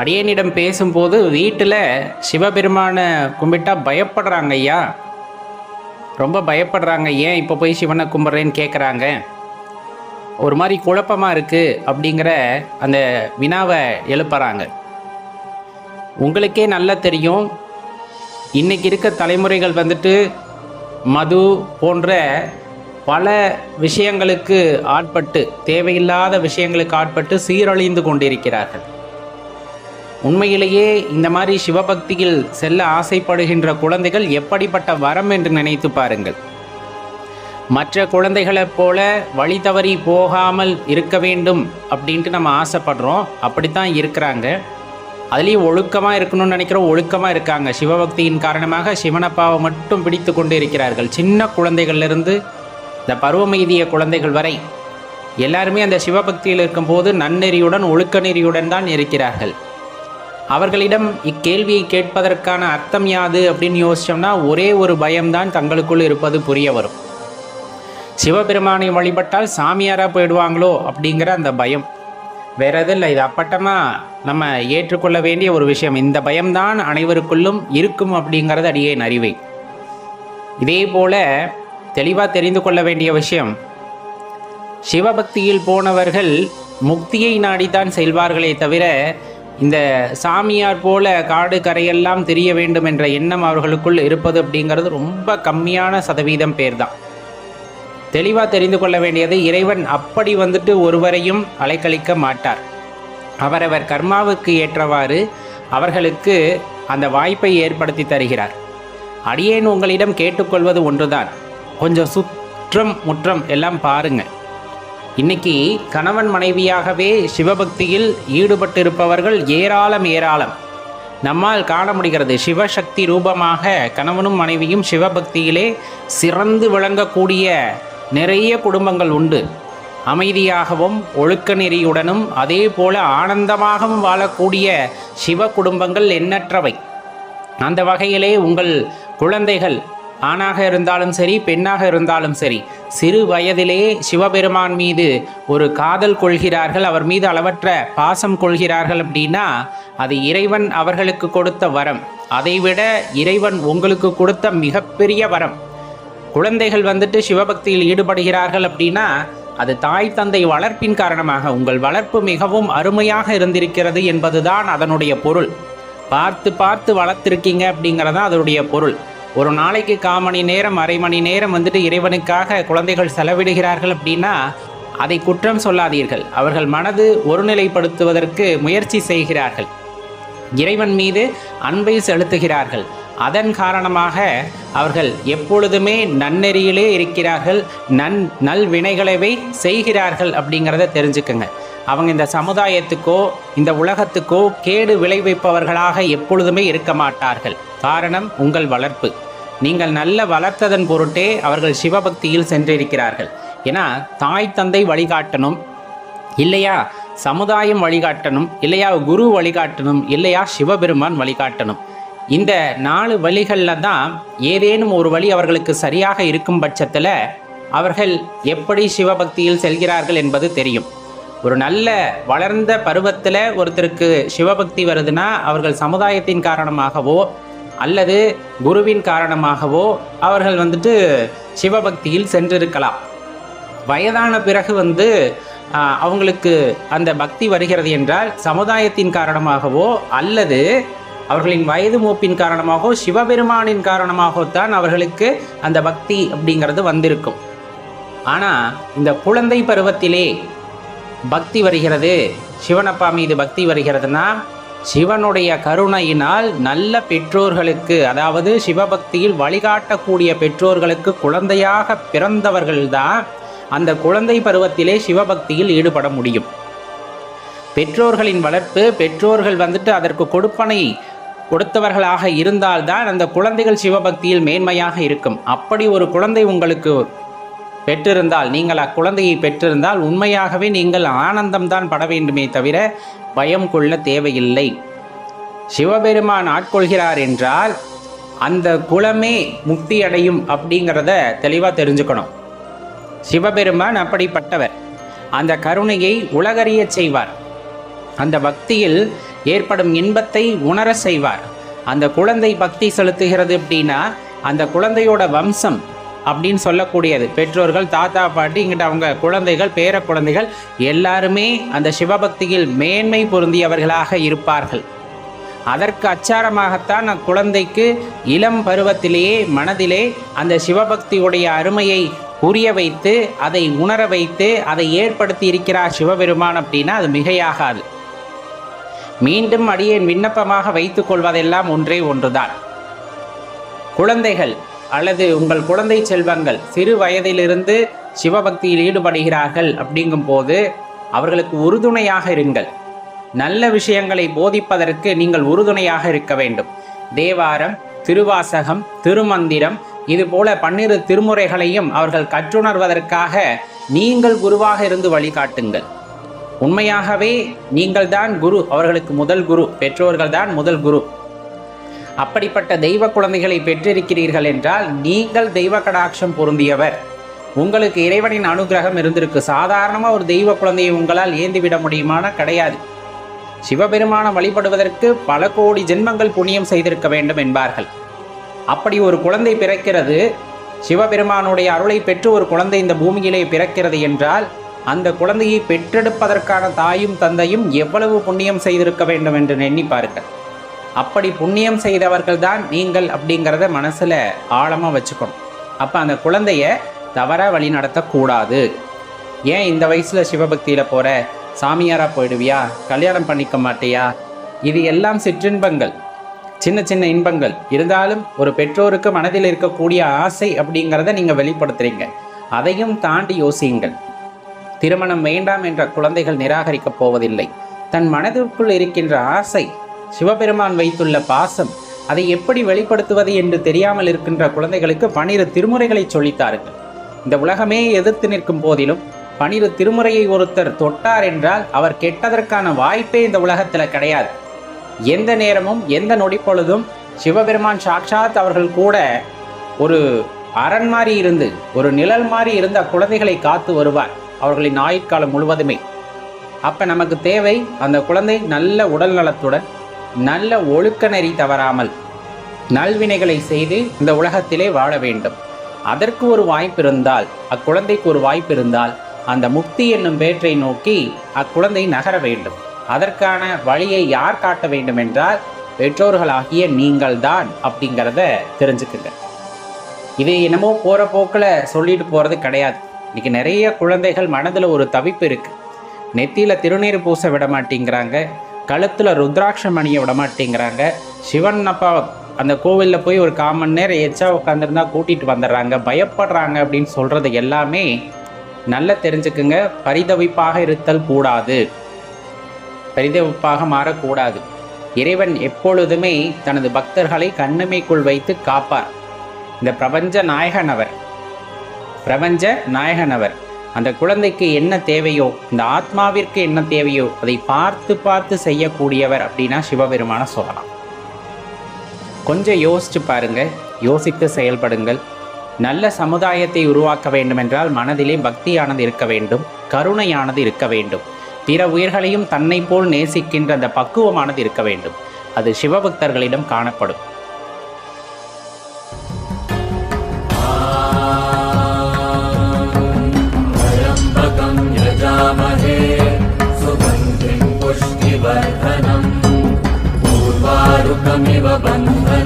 அடியனிடம் பேசும்போது வீட்டில் சிவபெருமானை கும்பிட்டா பயப்படுறாங்க ஐயா. ரொம்ப பயப்படுறாங்க ஏன் இப்போ போய் சிவனை கும்பிட்றேன்னு கேட்குறாங்க ஒரு மாதிரி குழப்பமாக இருக்குது அப்படிங்கிற அந்த வினாவை எழுப்புறாங்க. உங்களுக்கே நல்லா தெரியும் இன்றைக்கி இருக்க தலைமுறைகள் வந்துட்டு மது போன்ற பல விஷயங்களுக்கு ஆட்பட்டு தேவையில்லாத விஷயங்களுக்கு ஆட்பட்டு சீரழிந்து கொண்டிருக்கிறார்கள். உண்மையிலேயே இந்த மாதிரி சிவபக்தியில் செல்ல ஆசைப்படுகின்ற குழந்தைகள் எப்படிப்பட்ட வரம் என்று நினைத்து பாருங்கள். மற்ற குழந்தைகளைப் போல வழி தவறி போகாமல் இருக்க வேண்டும் அப்படின்ட்டு நம்ம ஆசைப்படுறோம். அப்படித்தான் இருக்கிறாங்க. அதுலேயும் ஒழுக்கமாக இருக்கணும்னு நினைக்கிறோம். ஒழுக்கமாக இருக்காங்க. சிவபக்தியின் காரணமாக சிவனப்பாவை மட்டும் பிடித்து கொண்டு இருக்கிறார்கள். சின்ன குழந்தைகள்லேருந்து இந்த பருவமெய்திய குழந்தைகள் வரை எல்லாருமே அந்த சிவபக்தியில் இருக்கும்போது நன்னெறியுடன் ஒழுக்க நெறியுடன் தான் இருக்கிறார்கள். அவர்களிடம் இக்கேள்வியை கேட்பதற்கான அர்த்தம் யாது அப்படின்னு யோசிச்சோம்னா ஒரே ஒரு பயம்தான் தங்களுக்குள் இருப்பது புரிய வரும். சிவபெருமானை வழிபட்டால் சாமியாராக போயிடுவாங்களோ அப்படிங்கிற அந்த பயம். வேற எதுவும் இல்லை இது அப்பட்டமாக நம்ம ஏற்றுக்கொள்ள வேண்டிய ஒரு விஷயம். இந்த பயம்தான் அனைவருக்குள்ளும் இருக்கும் அப்படிங்கிறது அடியேன் அறிவை இதே போல தெளிவாக தெரிந்து கொள்ள வேண்டிய விஷயம். சிவபக்தியில் போனவர்கள் முக்தியை நாடித்தான் செல்வார்களே தவிர இந்த சாமியார் போல காடு கரையெல்லாம் தெரிய வேண்டும் என்ற எண்ணம் அவர்களுக்குள் இருப்பது அப்படிங்கிறது ரொம்ப கம்மியான சதவீதம் பேர் தான் தெளிவாக தெரிந்து கொள்ள வேண்டியது இறைவன் அப்படி வந்துட்டு ஒருவரையும் அலைக்கழிக்க மாட்டார். அவரவர் கர்மாவுக்கு ஏற்றவாறு அவர்களுக்கு அந்த வாய்ப்பை ஏற்படுத்தி தருகிறார். அடியேன் உங்களிடம் கேட்டுக்கொள்வது ஒன்றுதான். கொஞ்சம் சுற்றம் முற்றம் எல்லாம் பாருங்கள். இன்னைக்கு கணவன் மனைவியாகவே சிவபக்தியில் ஈடுபட்டிருப்பவர்கள் ஏராளம் ஏராளம். நம்மால் காண முடிகிறது சிவசக்தி ரூபமாக கணவனும் மனைவியும் சிவபக்தியிலே சிறந்து விளங்கக்கூடிய நிறைய குடும்பங்கள் உண்டு. அமைதியாகவும் ஒழுக்க நெறியுடனும் அதே போல ஆனந்தமாகவும் வாழக்கூடிய சிவ குடும்பங்கள் எண்ணற்றவை. அந்த வகையிலே உங்கள் குழந்தைகள் ஆணாக இருந்தாலும் சரி பெண்ணாக இருந்தாலும் சரி சிறு வயதிலே சிவபெருமான் மீது ஒரு காதல் கொள்கிறார்கள் அவர் மீது அளவற்ற பாசம் கொள்கிறார்கள் அப்படின்னா அது இறைவன் அவர்களுக்கு கொடுத்த வரம். அதைவிட இறைவன் உங்களுக்கு கொடுத்த மிகப்பெரிய வரம். குழந்தைகள் வந்துட்டு சிவபக்தியில் ஈடுபடுகிறார்கள் அப்படின்னா அது தாய் தந்தை வளர்ப்பின் காரணமாக உங்கள் வளர்ப்பு மிகவும் அருமையாக இருந்திருக்கிறது என்பதுதான் அதனுடைய பொருள். பார்த்து பார்த்து வளர்த்துருக்கீங்க அப்படிங்கிறதான் அதனுடைய பொருள். ஒரு நாளைக்கு கால் மணி நேரம் அரை மணி நேரம் வந்துட்டு இறைவனுக்காக குழந்தைகள் செலவிடுகிறார்கள் அப்படின்னா அதை குற்றம் சொல்லாதீர்கள். அவர்கள் மனது ஒருநிலைப்படுத்துவதற்கு முயற்சி செய்கிறார்கள். இறைவன் மீது அன்பை செலுத்துகிறார்கள். அதன் காரணமாக அவர்கள் எப்பொழுதுமே நன்னெறியிலே இருக்கிறார்கள். நன் நல்வினைகளவை செய்கிறார்கள் அப்படிங்கிறத தெரிஞ்சுக்கங்க. அவங்க இந்த சமுதாயத்துக்கோ இந்த உலகத்துக்கோ கேடு விளைவிப்பவர்களாக எப்பொழுதுமே இருக்க மாட்டார்கள். காரணம் உங்கள் வளர்ப்பு. நீங்கள் நல்ல வளர்த்ததன் பொருட்டே அவர்கள் சிவபக்தியில் சென்றிருக்கிறார்கள். ஏன்னா தாய் தந்தை வழிகாட்டணும். இல்லையா சமுதாயம் வழிகாட்டணும். இல்லையா குரு வழிகாட்டணும். இல்லையா சிவபெருமான் வழிகாட்டணும். இந்த நாலு வழிகளில் தான் ஏதேனும் ஒரு வழி அவர்களுக்கு சரியாக இருக்கும் பட்சத்தில் அவர்கள் எப்படி சிவபக்தியில் செல்கிறார்கள் என்பது தெரியும். ஒரு நல்ல வளர்ந்த பருவத்தில் ஒருத்தருக்கு சிவபக்தி வருதுன்னா அவர்கள் சமுதாயத்தின் காரணமாகவோ அல்லது குருவின் காரணமாகவோ அவர்கள் வந்துட்டு சிவபக்தியில் சென்றிருக்கலாம். வயதான பிறகு வந்து அவங்களுக்கு அந்த பக்தி வருகிறது என்றால் சமுதாயத்தின் காரணமாகவோ அல்லது அவர்களின் வயது மூப்பின் காரணமாகவோ சிவபெருமானின் காரணமாகவோ தான் அவர்களுக்கு அந்த பக்தி அப்படிங்கிறது வந்திருக்கும். ஆனால் இந்த குழந்தை பருவத்திலே பக்தி வருகிறது. சிவனப்பா மீது பக்தி வருகிறதுனா சிவனுடைய கருணையினால் நல்ல பெற்றோர்களுக்கு அதாவது சிவபக்தியில் வழிகாட்டக்கூடிய பெற்றோர்களுக்கு குழந்தையாக பிறந்தவர்கள்தான் அந்த குழந்தை பருவத்திலே சிவபக்தியில் ஈடுபட முடியும். பெற்றோர்களின் வளர்ப்பு பெற்றோர்கள் வந்துட்டு அதற்கு கொடுப்பனை கொடுத்தவர்களாக இருந்தால்தான் அந்த குழந்தைகள் சிவபக்தியில் மேன்மையாக இருக்கும். அப்படி ஒரு குழந்தை உங்களுக்கு பெற்றிருந்தால் நீங்கள் அக்குழந்தையை பெற்றிருந்தால் உண்மையாகவே நீங்கள் ஆனந்தம்தான் பட வேண்டுமே தவிர பயம் கொள்ள தேவையில்லை. சிவபெருமான் ஆட்கொள்கிறார் என்றால் அந்த குலமே முக்தி அடையும் அப்படிங்கிறத தெளிவாக தெரிஞ்சுக்கணும். சிவபெருமான் அப்படிப்பட்டவர். அந்த கருணையை உலகறியச் செய்வார். அந்த பக்தியில் ஏற்படும் இன்பத்தை உணர செய்வார். அந்த குழந்தை பக்தி செலுத்துகிறது அப்படின்னா அந்த குழந்தையோட வம்சம் அப்படின்னு சொல்லக்கூடியது. பெற்றோர்கள் தாத்தா பாட்டி இங்கிட்ட அவங்க குழந்தைகள் பேர குழந்தைகள் எல்லாருமே அந்த சிவபக்தியில் மேன்மை பொருந்தியவர்களாக இருப்பார்கள். அதற்கு அச்சாரமாகத்தான் அக்குழந்தைக்கு இளம் பருவத்திலேயே மனதிலே அந்த சிவபக்தியுடைய அருமையை புரிய வைத்து அதை உணர வைத்து அதை ஏற்படுத்தி இருக்கிறார் சிவபெருமான் அப்படின்னா அது மிகையாகாது. மீண்டும் அடியேன் விண்ணப்பமாக வைத்துக் கொள்வதெல்லாம் ஒன்றே ஒன்றுதான். குழந்தைகள் அல்லது உங்கள் குழந்தை செல்வங்கள் சிறு வயதிலிருந்து சிவபக்தியில் ஈடுபடுகிறார்கள் அப்படிங்கும் போது அவர்களுக்கு உறுதுணையாக இருங்கள். நல்ல விஷயங்களை போதிப்பதற்கு நீங்கள் உறுதுணையாக இருக்க வேண்டும். தேவாரம் திருவாசகம் திருமந்திரம் இதுபோல பன்னிரு திருமுறைகளையும் அவர்கள் கற்றுணர்வதற்காக நீங்கள் குருவாக இருந்து வழிகாட்டுங்கள். உண்மையாகவே நீங்கள்தான் குரு அவர்களுக்கு முதல் குரு பெற்றோர்கள் தான் முதல் குரு. அப்படிப்பட்ட தெய்வ குழந்தைகளை பெற்றிருக்கிறீர்கள் என்றால் நீங்கள் தெய்வ கடாட்சம் பொருந்தியவர். உங்களுக்கு இறைவனின் அனுகிரகம் இருந்திருக்கு. சாதாரணமாக ஒரு தெய்வ குழந்தையை உங்களால் ஏந்திவிட முடியுமான கிடையாது. சிவபெருமான வழிபடுவதற்கு பல கோடி ஜென்மங்கள் புண்ணியம் செய்திருக்க வேண்டும் என்பார்கள். அப்படி ஒரு குழந்தை பிறக்கிறது சிவபெருமானுடைய அருளை பெற்று ஒரு குழந்தை இந்த பூமியிலே பிறக்கிறது என்றால் அந்த குழந்தையை பெற்றெடுப்பதற்கான தாயும் தந்தையும் எவ்வளவு புண்ணியம் செய்திருக்க வேண்டும் என்று எண்ணி பாருங்கள். அப்படி புண்ணியம் செய்தவர்கள் தான் நீங்கள் அப்படிங்கிறத மனசில் ஆழமாக வச்சுக்கணும். அப்போ அந்த குழந்தைய தவறாக வழி நடத்தக்கூடாது. ஏன் இந்த வயசில் சிவபக்தியில் போகிற சாமியாராக போயிடுவியா? கல்யாணம் பண்ணிக்க மாட்டியா? இது எல்லாம் சிற்றின்பங்கள். சின்ன சின்ன இன்பங்கள். இருந்தாலும் ஒரு பெற்றோருக்கு மனதில் இருக்கக்கூடிய ஆசை அப்படிங்கிறத நீங்கள் வெளிப்படுத்துறீங்க. அதையும் தாண்டி யோசியுங்கள். திருமணம் வேண்டாம் என்ற குழந்தைகள் நிராகரிக்கப் போவதில்லை. தன் மனதிற்குள் இருக்கின்ற ஆசை சிவபெருமான் வைத்துள்ள பாசம் அதை எப்படி வெளிப்படுத்துவது என்று தெரியாமல் இருக்கின்ற குழந்தைகளுக்கு பனிரு திருமுறைகளை சொல்லித்தாருங்கள் இந்த உலகமே எதிர்த்து நிற்கும் போதிலும் பனிரு திருமுறையை ஒருத்தர் தொட்டார் என்றால் அவர் கெட்டதற்கான வாய்ப்பே இந்த உலகத்தில் கிடையாது. எந்த நேரமும் எந்த நொடி பொழுதும் சிவபெருமான் சாட்சாத் அவர்கள் கூட ஒரு அரண் மாதிரி இருந்து ஒரு நிழல் மாதிரி இருந்த குழந்தைகளை காத்து வருவார் அவர்களின் ஆயுட்காலம் முழுவதுமே. அப்ப நமக்கு தேவை அந்த குழந்தை நல்ல உடல் நலத்துடன் நல்ல ஒழுக்க நெறி தவறாமல் நல்வினைகளை செய்து இந்த உலகத்திலே வாழ வேண்டும். அதற்கு ஒரு வாய்ப்பு இருந்தால் அக்குழந்தைக்கு ஒரு வாய்ப்பு இருந்தால் அந்த முக்தி என்னும் வேற்றை நோக்கி அக்குழந்தை நகர வேண்டும். அதற்கான வழியை யார் காட்ட வேண்டும் என்றால் பெற்றோர்களாகிய நீங்கள்தான் அப்படிங்கிறத தெரிஞ்சுக்குங்க. இது என்னமோ போகிற போக்கில் சொல்லிட்டு போகிறது கிடையாது. இன்னைக்கு நிறைய குழந்தைகள் மனதில் ஒரு தவிப்பு இருக்குது நெத்தியில் திருநீர் பூச விட மாட்டேங்கிறாங்க. கழுத்தில் ருத்ராட்ச மணியை விட மாட்டேங்கிறாங்க சிவன் அப்பா அந்த கோவிலில் போய் ஒரு காமன் நேரம் எச்சா உட்காந்துருந்தா கூட்டிகிட்டு வந்துடுறாங்க. பயப்படுறாங்க அப்படின்னு சொல்கிறது எல்லாமே நல்லா தெரிஞ்சுக்குங்க. பரிதவிப்பாக இருத்தல் கூடாது. பரிதவிப்பாக மாறக்கூடாது. இறைவன் எப்பொழுதுமே தனது பக்தர்களை கண்ணுமைக்குள் வைத்து காப்பார். இந்த பிரபஞ்ச நாயகன் அவர். பிரபஞ்ச நாயகன் அவர். அந்த குழந்தைக்கு என்ன தேவையோ இந்த ஆத்மாவிற்கு என்ன தேவையோ அதை பார்த்து பார்த்து செய்யக்கூடியவர் அப்படின்னா சிவபெருமான சொல்லலாம். கொஞ்சம் யோசிச்சு பாருங்க யோசித்து செயல்படுங்கள். நல்ல சமுதாயத்தை உருவாக்க வேண்டுமென்றால் மனதிலே பக்தியானது இருக்க வேண்டும் கருணையானது இருக்க வேண்டும். பிற உயிர்களையும் தன்னை போல் நேசிக்கின்ற அந்த பக்குவமானது இருக்க வேண்டும். அது சிவபக்தர்களிடம் காணப்படும். दद्यामहे सुगन्धिम् पुष्टिवर्धनम्। पूर्वारुकमिव बन्ध